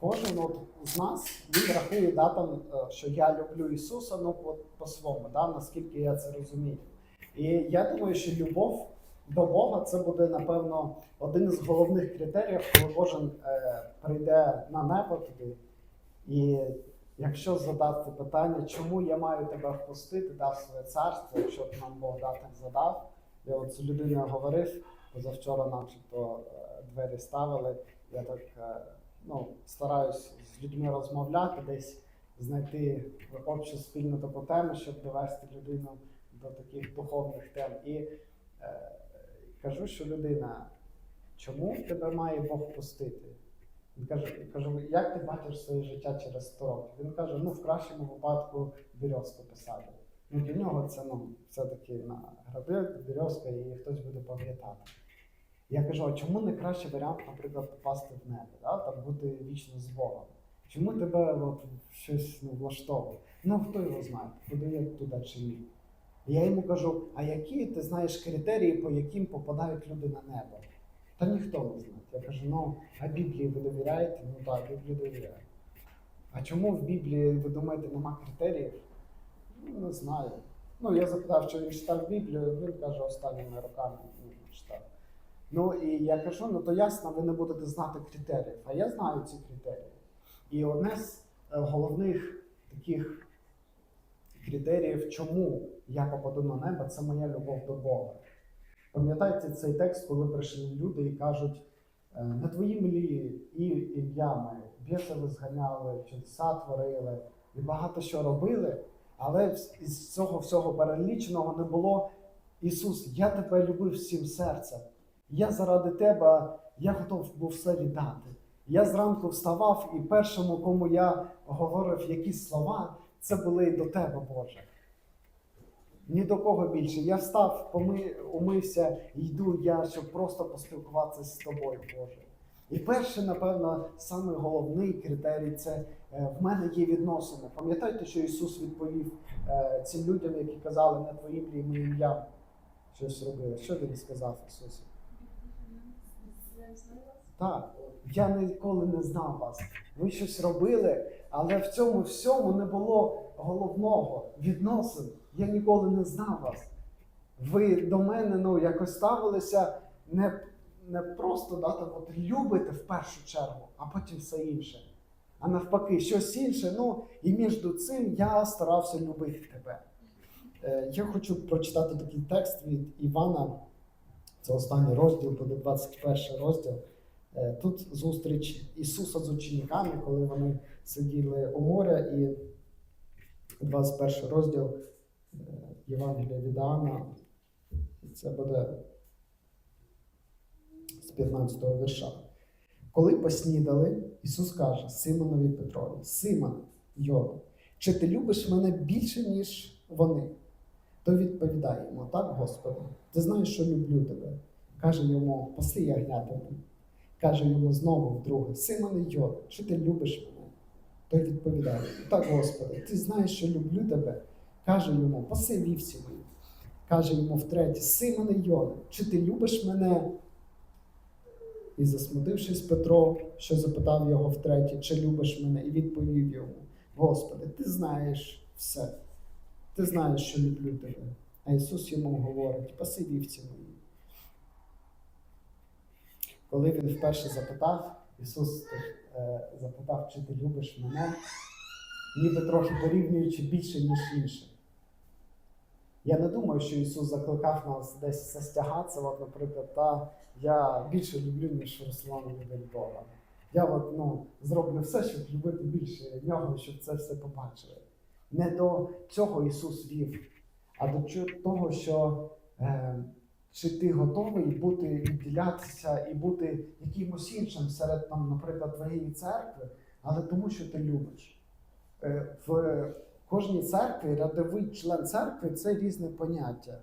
кожен от з нас він рахує, да, там, е, що я люблю Ісуса, ну по- по-своєму, да, наскільки я це розумію. І я думаю, що любов до Бога це буде, напевно, один із головних критеріїв, коли кожен е, прийде на небо туди. І якщо задати питання, чому я маю тебе впустити, дав своє царство, якщо б нам Бог да, так задав, я от з людиною говорив, позавчора начебто е, двері ставили. Я так е, ну, стараюсь з людьми розмовляти, десь знайти общу спільну таку тему, щоб довести людину до таких духовних тем. І е, кажу, що людина, чому тебе має Бог пустити? Він каже, кажу, як ти бачиш своє життя через 100 років? Він каже, ну в кращому випадку березку посадив. Ну для нього це ну, все-таки на граби, березка, і хтось буде пам'ятати. Я кажу, а чому не кращий варіант, наприклад, попасти в небо, да? там бути вічно з Богом? Чому тебе от, щось ну, влаштовує? Ну хто його знає, куди туди чи ні? Я йому кажу, а які ти знаєш критерії, по яким попадають люди на небо? Та ніхто не знає. Я кажу, ну, а Біблії ви довіряєте? Ну так, Біблії довіряю. А чому в Біблії, ви думаєте, нема критеріїв? Ну, не знаю. Ну, я запитав, чи він читав Біблію, він каже, останніми роками ну, читав. Ну і я кажу, ну то ясно, ви не будете знати критеріїв. А я знаю ці критерії. І одне з е, головних таких критеріїв, чому я попаду на небо, це моя любов до Бога. Пам'ятаєте цей текст, коли прийшли люди і кажуть, е, на твоїм лі і ім'ями бісови зганяли, чудеса творили і багато що робили, але із цього всього переліченого не було Ісус, я тебе любив всім серцем. Я заради тебе, я готов був все віддати. Я зранку вставав, і першому, кому я говорив якісь слова, це були до тебе, Боже. Ні до кого більше. Я встав, поми, умився, йду я, щоб просто поспілкуватися з тобою, Боже. І перший, напевно, самий головний критерій це е, в мене є відносини. Пам'ятаєте, що Ісус відповів е, цим людям, які казали на твоїм ім'ям щось робили. Що він сказав Ісусу? Так, я ніколи не знав вас. Ви щось робили, але в цьому всьому не було головного відносин. Я ніколи не знав вас. Ви до мене ну, якось ставилися не, не просто да, там, от, любите в першу чергу, а потім все інше. А навпаки, щось інше. Ну, і між цим я старався любити тебе. Е, я хочу прочитати такий текст від Івана. Це останній розділ, буде 21 розділ. Е, Тут зустріч Ісуса з учениками, коли вони сиділи у моря, і 21 розділ е, Євангелія від Іоанна, це буде з 15 вірша. Коли поснідали, Ісус каже Симонові Петрові: Симон, Йода, чи ти любиш мене більше, ніж вони? То відповідає йому, так, Господи, ти знаєш, що люблю тебе. Каже йому, паси ягнятами. Каже йому знову вдруге, Симоне Йода, чи ти любиш мене? Той відповідає, так, Господи, ти знаєш, що люблю тебе. Каже йому, паси вівці мої. Каже йому втретє, Симоне Йода, чи ти любиш мене? І засмутившись Петро, що запитав його втретє, чи любиш мене, і відповів йому: Господи, ти знаєш все. Ти знаєш, що люблю тебе. А Ісус йому говорить: паси вівці мої. Коли він вперше запитав, Ісус е, запитав, чи ти любиш мене, ніби трохи порівнюючи більше, ніж інше. Я не думаю, що Ісус закликав нас десь застягатися, от, наприклад, та я більше люблю, ніж Руслан любить Бога. Я от, ну, зроблю все, щоб любити більше нього, щоб це все побачили. Не до цього Ісус вів, а до того, що е, чи ти готовий бути відділятися і бути якимось іншим серед, там, наприклад, твоєї церкви, але тому, що ти любиш. Е, в кожній церкві рядовий член церкви це різне поняття.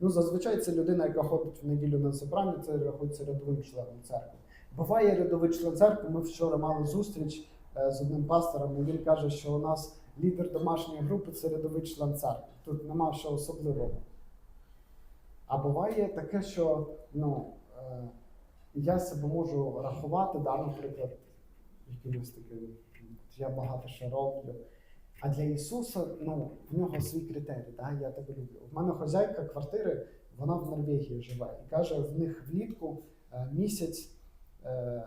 Ну, зазвичай це людина, яка ходить в неділю на зібрання, це рахується рядовим членом церкви. Буває рядовий член церкви. Ми вчора мали зустріч е, з одним пастором, і він каже, що у нас лідер домашньої групи це рядовий член церкви. Тут нема що особливого. А буває таке, що ну, е, я себе можу рахувати, да, наприклад, якимось таким, я багато що роблю. А для Ісуса, ну, в нього свій критерій, да? я тебе люблю. У мене хазяйка квартири, вона в Норвегії живе. І каже, в них влітку е, місяць е,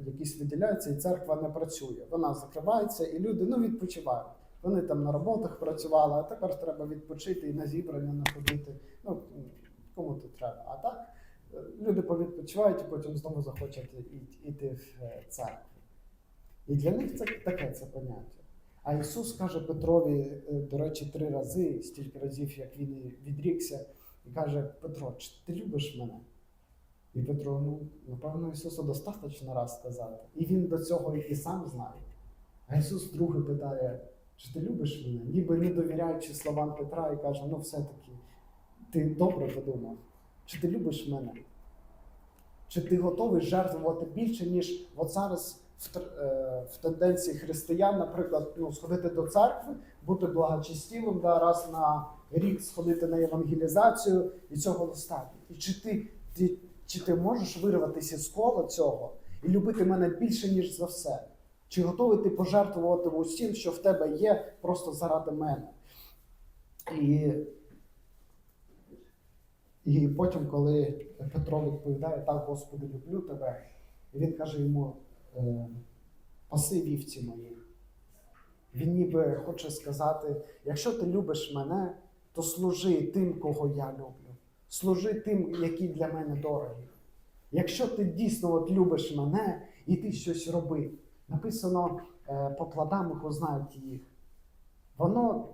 якийсь виділяється, і церква не працює. Вона закривається, і люди ну, відпочивають. Вони там на роботах працювали, а тепер треба відпочити і на зібрання не ходити. Ну, кому то треба. А так е, люди повідпочивають і потім знову захочуть йти в е, церкву. І для них це таке це поняття. А Ісус каже Петрові, е, до речі, три рази, стільки разів, як він відрікся, і каже: Петро, чи ти любиш мене? І Петро, ну, напевно, Ісусу достатньо раз сказати. І він до цього і сам знає. А Ісус другий питає, чи ти любиш мене? Ніби не довіряючи словам Петра, і каже, ну все-таки, ти добре подумав, чи ти любиш мене? Чи ти готовий жертвувати більше, ніж от зараз в, е, в тенденції християн, наприклад, ну, сходити до церкви, бути благочестивим, да, раз на рік сходити на евангелізацію, і цього достатньо. І чи ти, ти, чи ти можеш вирватися з кола цього і любити мене більше, ніж за все? Чи готовий ти пожертвувати усім, що в тебе є, просто заради мене? І і потім, коли Петро відповідає, так, Господи, люблю тебе, він каже йому, е, паси вівці мої. Він ніби хоче сказати: якщо ти любиш мене, то служи тим, кого я люблю. Служи тим, які для мене дорогі. Якщо ти дійсно от любиш мене і ти щось роби, написано е, по плодам їх узнають їх. Воно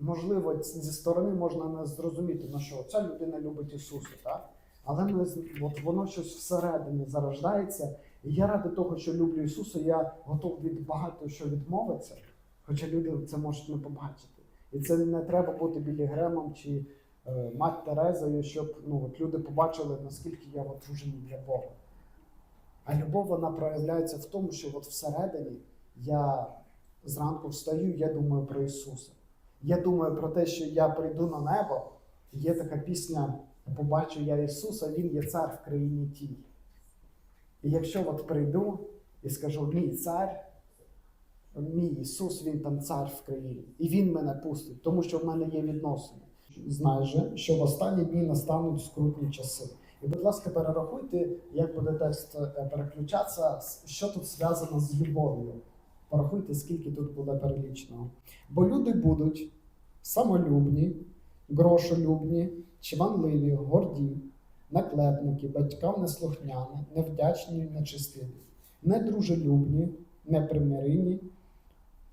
можливо, зі сторони можна не зрозуміти, на що ця людина любить Ісуса, так? Але ми, от воно щось всередині зарождається. І я ради того, що люблю Ісуса, я готов від багато що відмовитися, хоча люди це можуть не побачити. І це не треба бути Білі Гремом чи е, мать Терезою, щоб ну, от люди побачили, наскільки я от для Бога. А любов вона проявляється в тому, що от всередині я зранку встаю, я думаю про Ісуса. Я думаю про те, що я прийду на небо. Є така пісня Побачу я Ісуса, Він є цар в країні тій. І якщо от прийду і скажу, мій цар, мій Ісус, Він там цар в країні, і Він мене пустить, тому що в мене є відносини. Знай що в останні дні настануть скрутні часи. І, будь ласка, перерахуйте, як буде текст е, переключатися, що тут зв'язано з любов'ю. Порахуйте, скільки тут буде перелічено. Бо люди будуть самолюбні, грошолюбні, чванливі, горді, наклепники, батькам неслухняні, невдячні, нечистиві, недружелюбні, непримирені,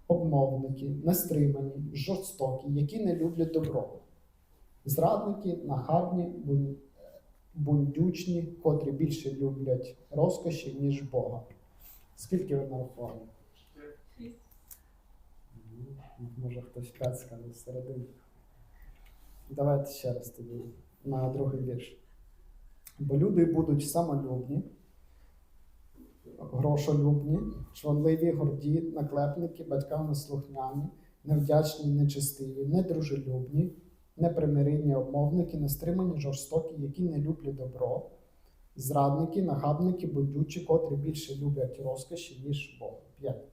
обмовники, нестримані, жорстокі, які не люблять доброго, зрадники, нахабні, бундючні, котрі більше люблять розкоші, ніж Бога. Скільки ви нарахували? Може хтось п'ять скаже всередині. Давайте ще раз тоді на другий вірш. Бо люди будуть самолюбні, грошолюбні, чванливі, горді, наклепники, батькам неслухняні, невдячні, нечестиві, недружелюбні, непримиренні обмовники, нестримані, жорстокі, які не люблять добро, зрадники, нахабники, будючі, котрі більше люблять розкоші, ніж Бога. П'ять.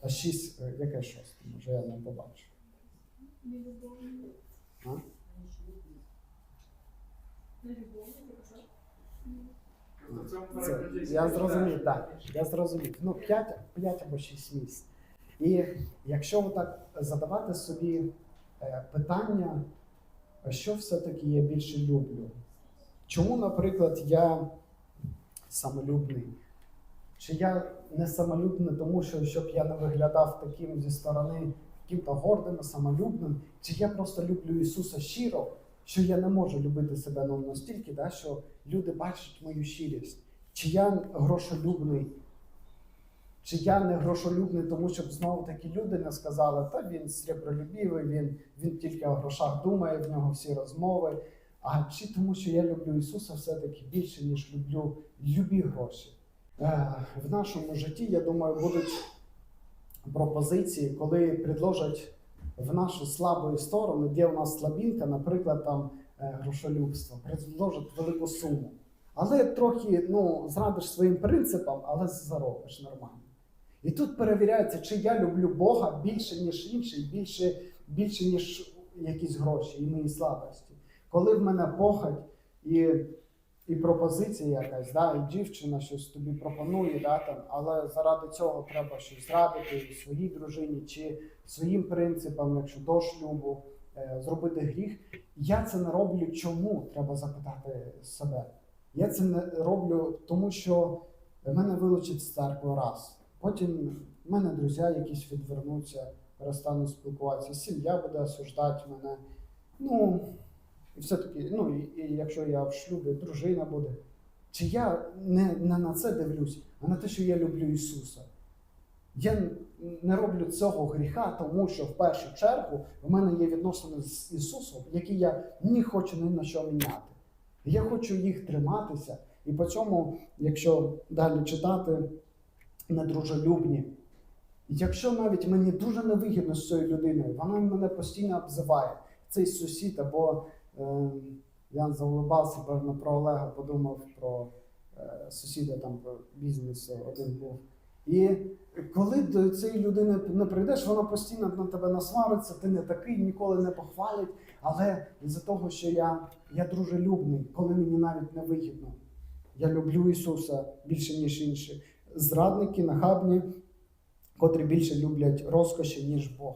А шість, е, яке шосте? Може, я не побачу. Це, я зрозумів, так. Я зрозумів. Ну, 5, 5 або 6 місць. І якщо так задавати собі питання, що все-таки я більше люблю? Чому, наприклад, я самолюбний? Чи я не самолюбний, тому що щоб я не виглядав таким зі сторони яким-то гордим, самолюбним, чи я просто люблю Ісуса щиро, що я не можу любити себе ну, настільки, да, що люди бачать мою щирість. Чи я грошолюбний, чи я не грошолюбний, тому щоб знову такі люди не сказали, та він сребролюбівий, він, він тільки о грошах думає, в нього всі розмови. А чи тому, що я люблю Ісуса все-таки більше, ніж люблю любі гроші. Е, В нашому житті, я думаю, будуть пропозиції, коли предложать в нашу слабу сторону, де у нас слабінка, наприклад, там е, грошолюбство, предложать велику суму. але трохи ну, зрадиш своїм принципам, але заробиш нормально. І тут перевіряється, чи я люблю Бога більше, ніж інший, більше, більше ніж якісь гроші і мої слабості. Коли в мене похоть і, і пропозиція якась, да, і дівчина щось тобі пропонує, да, там, але заради цього треба щось зрадити своїй дружині чи своїм принципам, якщо до шлюбу, е, зробити гріх. Я це не роблю чому? Треба запитати себе. Я це не роблю, тому що мене вилучать з церкви раз. Потім в мене друзі якісь відвернуться, перестану спілкуватися, сім'я буде осуждати мене. Ну, і все-таки, ну, і, і якщо я в шлюбі, дружина буде. Чи я не, не на це дивлюсь, а на те, що я люблю Ісуса. Я не роблю цього гріха, тому що в першу чергу в мене є відносини з Ісусом, які я не хочу ні на що міняти. Я хочу їх триматися. І по цьому, якщо далі читати, недружелюбні. Якщо навіть мені дуже невигідно з цією людиною, вона мене постійно обзиває, цей сусід, або е, я заулибався, певно, про Олега, подумав про е, сусіда там по бізнесу один був. І коли до цієї людини не прийдеш, вона постійно на тебе насвариться, ти не такий, ніколи не похвалить. Але із-за того, що я, я дружелюбний, коли мені навіть не вигідно, я люблю Ісуса більше, ніж інші. Зрадники, нахабні, котрі більше люблять розкоші, ніж Бог.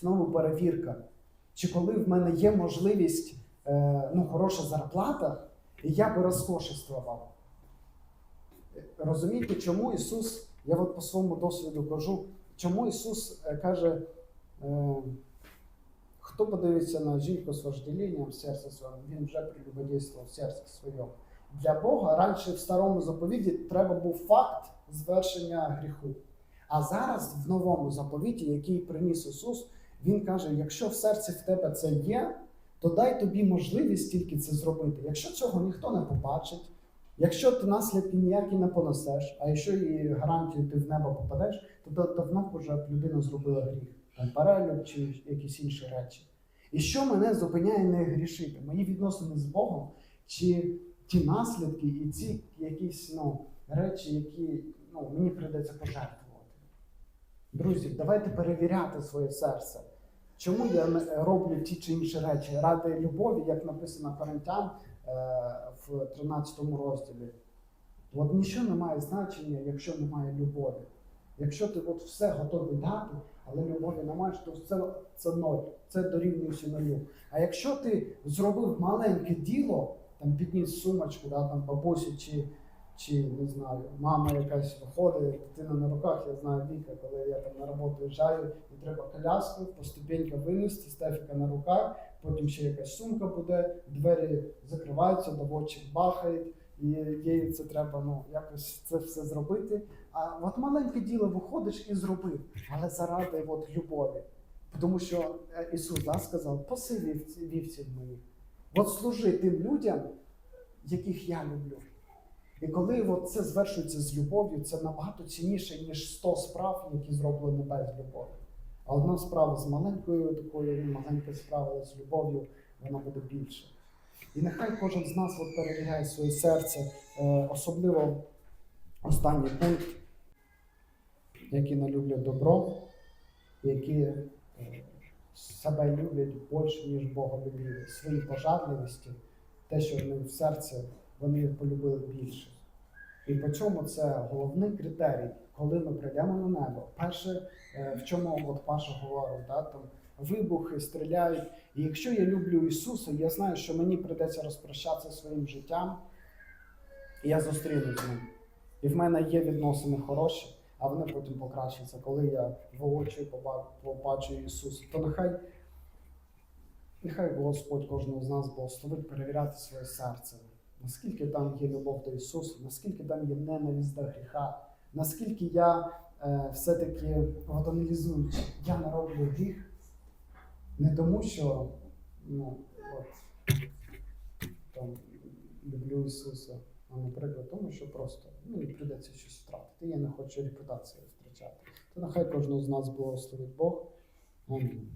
Знову перевірка. Чи коли в мене є можливість, е, ну, хороша зарплата, я би розкошествував. Розумієте, чому Ісус, я от по своєму досвіду кажу, чому Ісус е, каже, е, хто подивиться на жінку з вожделінням в серці своєму, він вже прелюбодійствував в серці своєму. Для Бога раніше в старому заповіді треба був факт звершення гріху. А зараз в новому заповіті, який приніс Ісус, Він каже: якщо в серці в тебе це є, то дай тобі можливість тільки це зробити. Якщо цього ніхто не побачить, якщо ти наслідки ніякі не понесеш, а якщо і гарантію ти в небо попадеш, то давно вже людина зробила гріх, там перелюб чи якісь інші речі. І що мене зупиняє не грішити? Мої відносини з Богом, чи ті наслідки і ці якісь ну, речі, які ну, мені прийдеться пожертвувати. Друзі, давайте перевіряти своє серце. Чому я роблю ті чи інші речі? Ради любові, як написано Коринтян е, в 13 розділі. От нічого не має значення, якщо немає любові. Якщо ти от все готовий дати, але любові не маєш, то це, це ноль, це дорівнюється нулю. А якщо ти зробив маленьке діло, там підніс сумочку, да, там бабусі чи, чи не знаю, мама якась виходить, дитина на руках, я знаю Віка, коли я там на роботу їжджаю, і треба коляску, по ступенькам винести, Стефіка на руках, потім ще якась сумка буде, двері закриваються, доводчик бахає, і їй це треба ну, якось це все зробити. А от маленьке діло виходиш і зробив, але заради от любові. Тому що е, Ісус да, сказав, вівці- вівців моїх. От служи тим людям, яких я люблю. І коли от це звершується з любов'ю, це набагато цінніше, ніж 100 справ, які зроблені без любові. А одна справа з маленькою такою, маленька справа з любов'ю, вона буде більше. І нехай кожен з нас от перевіряє своє серце, е, особливо останній пункт, які не люблять добро, які е, себе люблять більше, ніж Бога любили, свої пожадливості, те, що вони в серці вони полюбили більше. І по чому це головний критерій, коли ми прийдемо на небо. Перше, е, в чому от Паша говорив, да, там вибухи стріляють. І якщо я люблю Ісуса, я знаю, що мені прийдеться розпрощатися своїм життям, і я зустрінусь з ним. І в мене є відносини хороші, а вони потім покращаться, коли я поба- побачу Ісуса. То нехай, нехай Господь кожного з нас благословить перевіряти своє серце. Наскільки там є любов до Ісуса, наскільки там є ненависть до гріха, наскільки я е, все-таки от аналізую, я не гріх не тому, що ну, от, там, люблю Ісуса, а наприклад, тому, що просто мені прийдеться щось втратити. Я не хочу репутацію втрачати. То нехай кожного з нас благословить Бог. Амінь.